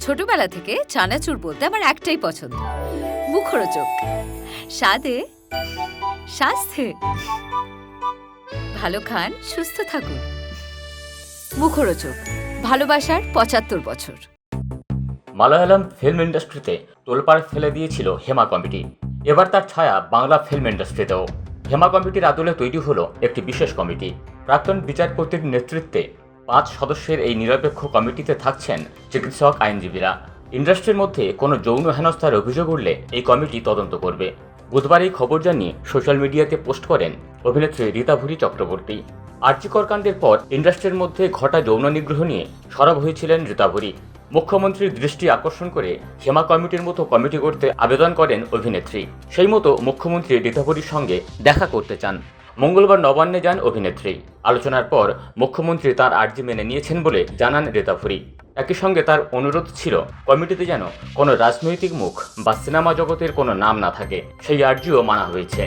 ছোটবেলা থেকে চানাচুর বলতে আমার একটাই পছন্দ। মুখরোচক। স্বাদে স্বাস্থ্যে ভালো খান, সুস্থ থাকুন। মুখরোচক। ভালোবাসার পঁচাত্তর বছর। মালায়ালাম ফিল্ম ইন্ডাস্ট্রিতে তোলপাড় ফেলে দিয়েছিল হেমা কমিটি এবার তার ছায়া বাংলা ফিল্ম ইন্ডাস্ট্রিতেও। হেমা কমিটির আদলে তৈরি হলো একটি বিশেষ কমিটি। প্রাক্তন বিচারপতির নেতৃত্বে পাঁচ সদস্যের এই নিরপেক্ষ কমিটিতে থাকছেন চিকিৎসক, আইনজীবীরা। ইন্ডাস্ট্রির মধ্যে কোনো যৌন হেনস্থার অভিযোগ উঠলে এই কমিটি তদন্ত করবে। বুধবার এই খবর জানিয়ে সোশ্যাল মিডিয়াতে পোস্ট করেন অভিনেত্রী রীতাভুরি চক্রবর্তী। আর্যিকর কাণ্ডের পর ইন্ডাস্ট্রির মধ্যে ঘটা যৌন নিগ্রহ নিয়ে সরব হয়েছিলেন রীতাভুরি মুখ্যমন্ত্রীর দৃষ্টি আকর্ষণ করে হেমা কমিটির মতো কমিটি করতে আবেদন করেন অভিনেত্রী। সেই মতো মুখ্যমন্ত্রী রীতাভরির সঙ্গে দেখা করতে চান। মঙ্গলবার নবান্নে যান অভিনেত্রী। আলোচনার পর মুখ্যমন্ত্রী তার আর্জি মেনে নিয়েছেন বলে জানান রেতাফুরি একই সঙ্গে তার অনুরোধ ছিল, কমিটিতে যেন কোনো রাজনৈতিক মুখ বা সিনেমা জগতের কোনো নাম না থাকে, সেই আর্জিও মানা হয়েছে।